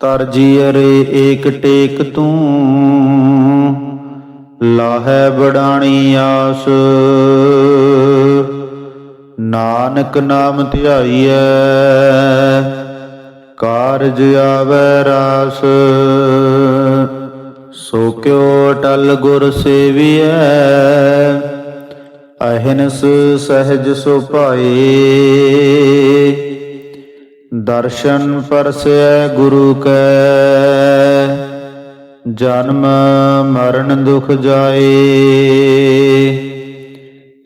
ਤਰ ਜੀਅਰੇ ਏਕ ਟੇਕ ਤੂੰ, ਲਾਹੈ ਬੜਾਣੀ ਆਸ। ਨਾਨਕ ਨਾਮ ਧਿਆਈਐ, ਕਾਰਜ ਆਵੈ ਰਾਸ। ਸੋ ਕਿਉ ਟਲ ਗੁਰ ਸੇਵੀਐ, ਅਹਿਨਸ ਸਹਿਜ ਸੁਭਾਏ। ਦਰਸ਼ਨ ਪਰਸੈ ਗੁਰੂ ਕੈ। ਜਨਮ ਮਰਨ ਦੁਖ ਜਾਏ।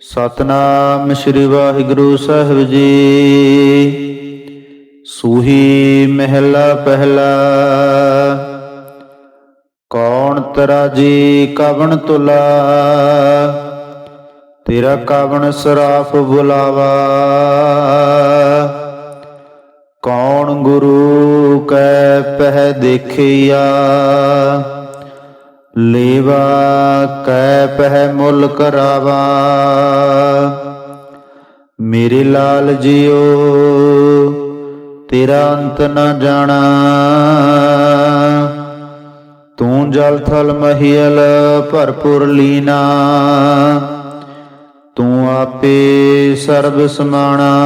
ਸਤਨਾਮ ਸ੍ਰੀ ਵਾਹਿਗੁਰੂ ਸਾਹਿਬ ਜੀ। ਸੂਹੀ ਮਹਿਲਾ ਪਹਿਲਾ। ਕੌਣ ਤਰਾਜੀ ਕਵਣ ਤੁਲਾ। ਤੇਰਾ ਕਵਣ ਸਰਾਫ ਬੁਲਾਵਾ। ਕੌਣ ਗੁਰੂ ਕੈ ਪਹਿ ਦੇਖਿਆ? ਲੇਵਾ ਕੈ ਪਹਿ ਮੁੱਲ ਕਰਾਵਾ? ਮੇਰੇ ਲਾਲ ਜੀਓ, ਤੇਰਾ ਅੰਤ ਨਾ ਜਾਣਾ। ਤੂੰ ਜਲ ਥਲ ਮਹੀਲ ਭਰਪੁਰ ਲੀਨਾ। ਤੂੰ ਆਪੇ ਸਰਬ ਸਮਾਣਾ।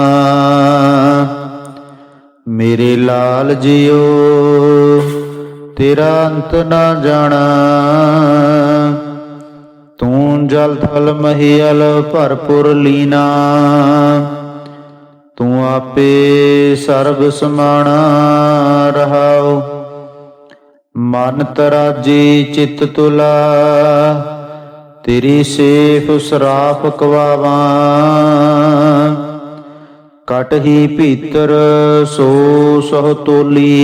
ਮੇਰੇ ਲਾਲ ਜੀਓ, ਤੇਰਾ ਅੰਤ ਨਾ ਜਾਣਾ। ਤੂੰ ਜਲ ਥਲ ਮਹੀਲ ਭਰਪੁਰ ਲੀਨਾ। ਤੂੰ ਆਪੇ ਸਰਬ ਸਮਾਣਾ ਰਹਾਉ ਮਨ ਤਰਾਜੀ ਚਿਤ ਤੁਲਾ, ਤੇਰੀ safe Saraf ਕਵਾਵਾਂ। Cut he ਭੀਤਰ so ਸਹ ਤੋਲੀ।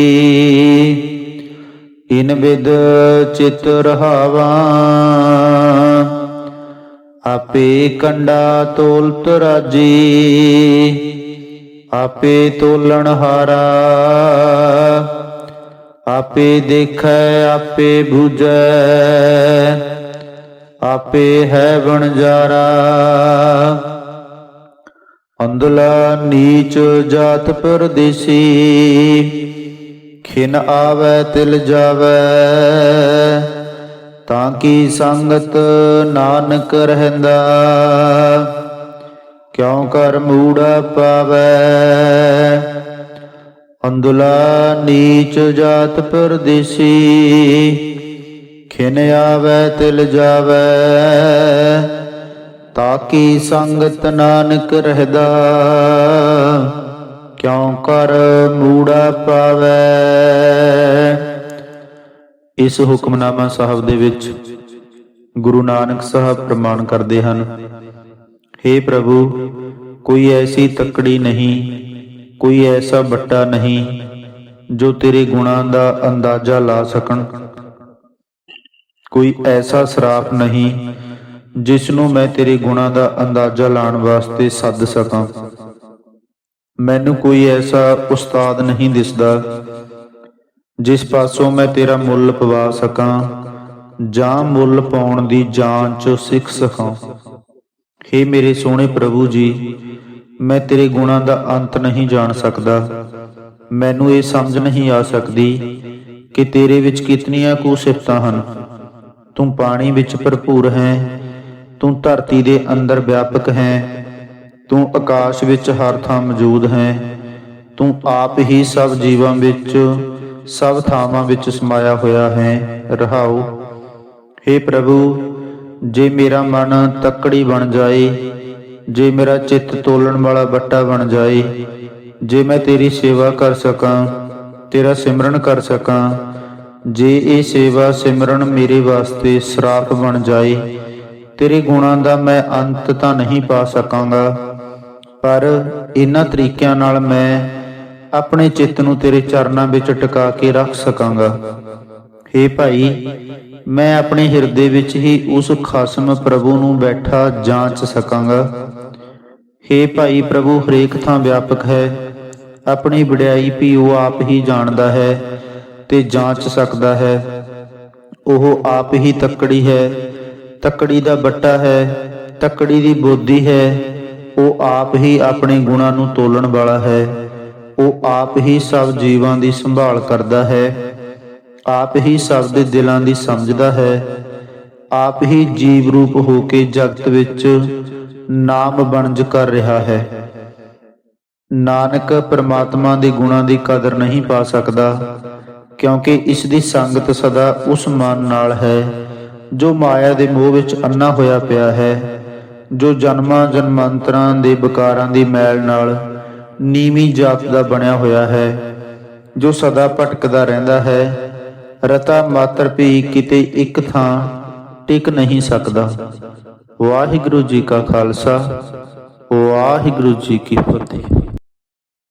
In with ਚਿਤ ਰਹਾਵਾ। ਆਪੇ ਕੰਡਾ ਤੋਲਤ ਰਾਜੀ। ਆਪੇ ਤੋਲਣ ਹਾਰਾ। ਆਪੇ ਦੇਖੈ, ਆਪੇ ਬੁਝੈ। ਆਪੇ ਹੈ ਵਣਜਾਰਾ। ਅੰਦਲਾ ਨੀਚ ਜਾਤ ਪਰਦੇਸੀ, ਖਿਨ ਆਵੈ, ਤਿਲ ਜਾਵੈ। ਤਾਂ ਕੀ ਸੰਗਤ ਨਾਨਕ ਰਹਿੰਦਾ? ਕਿਉ ਕਰ ਮੂੜਾ ਪਾਵੈ? ਅੰਦਲਾ ਨੀਚ ਜਾਤ ਪਰਦੇਸੀ, ਖਿਨ ਆਵੈ, ਤਿਲ ਜਾਵੈ। ਤਾਕੀ ਸੰਗਤ ਨਾਨਕ ਰਹਦਾ। ਕਿਉ ਕਰ ਮੂੜਾ ਪਾਵੈ? ਇਸ ਹੁਕਮਨਾਮਾ ਸਾਹਿਬ ਦੇ ਵਿੱਚ ਗੁਰੂ ਨਾਨਕ ਸਾਹਿਬ ਪ੍ਰਮਾਣ ਕਰਦੇ ਹਨ हे ਪ੍ਰਭੂ, ਕੋਈ ਐਸੀ ਤਕੜੀ ਨਹੀਂ, ਕੋਈ ਐਸਾ ਬੱਟਾ ਨਹੀਂ, ਜੋ ਤੇਰੇ ਗੁਣਾਂ ਦਾ ਅੰਦਾਜ਼ਾ ਲਾ ਸਕਣ। ਕੋਈ ਐਸਾ ਸਰਾਪ ਨਹੀਂ ਜਿਸ ਨੂੰ ਮੈਂ ਤੇਰੇ ਗੁਣਾਂ ਦਾ ਅੰਦਾਜ਼ਾ ਲਾਉਣ ਵਾਸਤੇ ਸੱਦ ਸਕਾਂ। ਮੈਨੂੰ ਕੋਈ ਐਸਾ ਉਸਤਾਦ ਨਹੀਂ ਦਿਸਦਾ ਜਿਸ ਪਾਸੋਂ ਮੈਂ ਤੇਰਾ ਮੁੱਲ ਪਵਾ ਸਕਾਂ ਜਾਂ ਮੁੱਲ ਪਾਉਣ ਦੀ ਜਾਂਚ ਸਿੱਖ ਸਕਾਂ। हे ਮੇਰੇ ਸੋਹਣੇ ਪ੍ਰਭੂ ਜੀ, ਮੈਂ ਤੇਰੇ ਗੁਣਾਂ ਦਾ ਅੰਤ ਨਹੀਂ ਜਾਣ ਸਕਦਾ। ਮੈਨੂੰ ਇਹ ਸਮਝ ਨਹੀਂ ਆ ਸਕਦੀ ਕਿ ਤੇਰੇ ਵਿੱਚ ਕਿਤਨੀਆਂ ਕੁ ਸਿਫਤਾਂ ਹਨ। ਤੂੰ ਪਾਣੀ ਵਿੱਚ ਭਰਪੂਰ ਹੈ। ਤੂੰ ਧਰਤੀ ਦੇ ਅੰਦਰ ਵਿਆਪਕ ਹੈ। ਤੂੰ ਆਕਾਸ਼ ਵਿੱਚ ਹਰ ਥਾਂ ਮੌਜੂਦ ਹੈ। ਤੂੰ ਆਪ ਹੀ ਸਭ ਜੀਵਾਂ ਵਿੱਚ, ਸਭ ਥਾਵਾਂ ਵਿੱਚ ਸਮਾਇਆ ਹੋਇਆ ਹੈ। ਰਹਾਉ हे ਪ੍ਰਭੂ, ਜੇ ਮੇਰਾ ਮਨ ਤੱਕੜੀ ਬਣ ਜਾਏ, ਜੇ ਮੇਰਾ ਚਿੱਤ ਤੋਲਣ ਵਾਲਾ ਬੱਟਾ ਬਣ ਜਾਏ, ਜੇ ਮੈਂ ਤੇਰੀ ਸੇਵਾ ਕਰ ਸਕਾਂ, ਤੇਰਾ ਸਿਮਰਨ ਕਰ ਸਕਾਂ, ਜੇ ਇਹ ਸੇਵਾ ਸਿਮਰਨ ਮੇਰੇ ਵਾਸਤੇ ਸਰਾਪ ਬਣ ਜਾਏ ਤੇਰੇ ਗੁਣਾਂ ਦਾ ਮੈਂ ਅੰਤ ਤਾਂ ਨਹੀਂ ਪਾ ਸਕਾਂਗਾ, ਪਰ ਇਹਨਾਂ ਤਰੀਕਿਆਂ ਨਾਲ ਮੈਂ ਆਪਣੇ ਚਿੱਤ ਨੂੰ ਤੇਰੇ ਚਰਨਾਂ ਵਿੱਚ ਟਿਕਾ ਕੇ ਰੱਖ ਸਕਾਂਗਾ। हे ਭਾਈ, ਮੈਂ ਆਪਣੇ ਹਿਰਦੇ ਵਿੱਚ ਹੀ ਉਸ ਖਾਸਮ ਪ੍ਰਭੂ ਨੂੰ ਬੈਠਾ ਜਾਂਚ ਸਕਾਂਗਾ। हे ਭਾਈ, ਪ੍ਰਭੂ ਹਰੇਕ ਥਾਂ ਵਿਆਪਕ ਹੈ, ਆਪਣੀ ਵਡਿਆਈ ਵੀ ਉਹ ਆਪ ਹੀ ਜਾਣਦਾ ਹੈ ਤੇ ਜਾਂਚ ਸਕਦਾ ਹੈ। ਉਹ ਆਪ ਹੀ ਤੱਕੜੀ ਹੈ ਤੱਕੜੀ ਦਾ ਬੱਟਾ ਹੈ, ਤੱਕੜੀ ਦੀ ਬੋਦੀ ਹੈ। ਉਹ ਆਪ ਹੀ ਆਪਣੇ ਗੁਣਾਂ ਨੂੰ ਤੋਲਣ ਵਾਲਾ ਹੈ। ਉਹ ਆਪ ਹੀ ਸਭ ਜੀਵਾਂ ਦੀ ਸੰਭਾਲ ਕਰਦਾ ਹੈ। ਆਪ ਹੀ ਸਭ ਦੇ ਦਿਲਾਂ ਦੀ ਸਮਝਦਾ ਹੈ। ਆਪ ਹੀ ਜੀਵ ਰੂਪ ਹੋ ਕੇ ਜਗਤ ਵਿੱਚ ਨਾਮ ਬਣਜ ਕਰ ਰਿਹਾ ਹੈ। ਨਾਨਕ ਪਰਮਾਤਮਾ ਦੇ ਗੁਣਾਂ ਦੀ ਕਦਰ ਨਹੀਂ ਪਾ ਸਕਦਾ, ਕਿਉਂਕਿ ਇਸ ਦੀ ਸੰਗਤ ਸਦਾ ਉਸ ਮਨ ਨਾਲ ਹੈ। ਜੋ ਮਾਇਆ ਦੇ ਮੋਹ ਵਿੱਚ ਅੰਨਾ ਹੋਇਆ ਪਿਆ ਹੈ, ਜੋ ਜਨਮਾਂ ਜਨਮਾਂਤਰਾਂ ਦੇ ਵਿਕਾਰਾਂ ਦੀ ਮੈਲ ਨਾਲ ਨੀਵੀਂ ਜਾਤ ਦਾ ਬਣਿਆ ਹੋਇਆ ਹੈ, ਜੋ ਸਦਾ ਭਟਕਦਾ ਰਹਿੰਦਾ ਹੈ, ਰਤਾ ਮਾਤਰ ਵੀ ਕਿਤੇ ਇੱਕ ਥਾਂ ਟਿਕ ਨਹੀਂ ਸਕਦਾ। ਵਾਹਿਗੁਰੂ ਜੀ ਕਾ ਖਾਲਸਾ, ਵਾਹਿਗੁਰੂ ਜੀ ਕੀ ਫਤਿਹ।